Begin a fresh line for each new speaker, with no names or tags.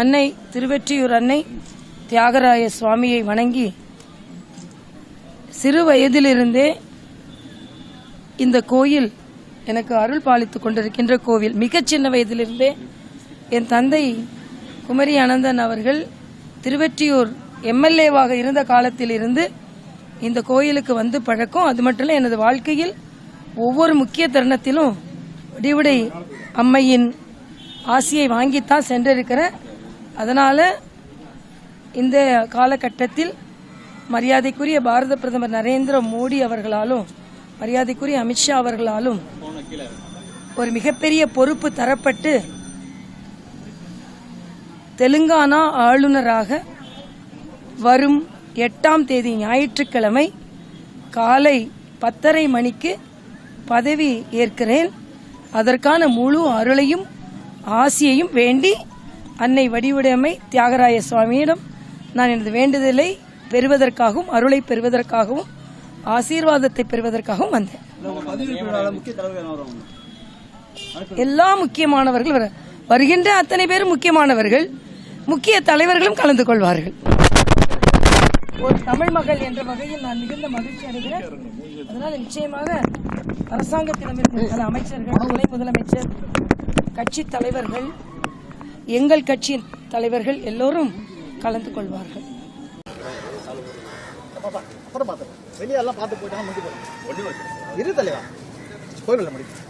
அன்னை திருவெற்றியூர் அன்னை தியாகராய சுவாமியை வணங்கி சிறு வயதிலிருந்தே இந்த கோயில் எனக்கு அருள் பாலித்துக் கொண்டிருக்கின்ற கோவில். மிகச் சின்ன வயதிலிருந்தே என் தந்தை குமரி அனந்தன் அவர்கள் திருவெற்றியூர் எம்எல்ஏவாக இருந்த காலத்திலிருந்து இந்த கோயிலுக்கு வந்து பழக்கம். அது மட்டும் இல்ல எனது வாழ்க்கையில் ஒவ்வொரு முக்கிய தருணத்திலும் விடிவிடை அம்மையின் ஆசியை வாங்கித்தான் சென்றிருக்கிறேன். அதனால இந்த காலகட்டத்தில் மரியாதைக்குரிய பாரத பிரதமர் நரேந்திர மோடி அவர்களாலும் மரியாதைக்குரிய அமித்ஷா அவர்களாலும் ஒரு மிகப்பெரிய பொறுப்பு தரப்பட்டு தெலுங்கானா ஆளுநராக வரும் எட்டாம் தேதி ஞாயிற்றுக்கிழமை காலை பத்தரை மணிக்கு பதவி ஏற்கிறேன். அதற்கான முழு அருளையும் ஆசியையும் வேண்டி அன்னை வடிவுடைமை தியாகராய சுவாமியிடம் நான் எனது வேண்டுதலை பெறுவதற்காகவும் அருளை பெறுவதற்காகவும் ஆசீர்வாதத்தை பெறுவதற்காகவும் வந்தேன். எல்லா முக்கியமானவர்கள் வருகின்ற அத்தனை பேரும் முக்கியமானவர்கள் முக்கிய தலைவர்களும் கலந்து கொள்வார்கள். ஒரு தமிழ் மகள் என்ற வகையில் நான் மிகுந்த மகிழ்ச்சி அடைகிறேன். அதனால் நிச்சயமாக அரசாங்கத்திடமிருந்து பல அமைச்சர்கள் துணை முதலமைச்சர் கட்சி தலைவர்கள் எங்கள் கட்சியின் தலைவர்கள் எல்லோரும் கலந்து கொள்வார்கள்.
அப்புறம் பார்த்தேன் பார்த்து போயிட்டாங்க முடிஞ்சு போயிடும். இரு தலைவா. கோயில் முடியும்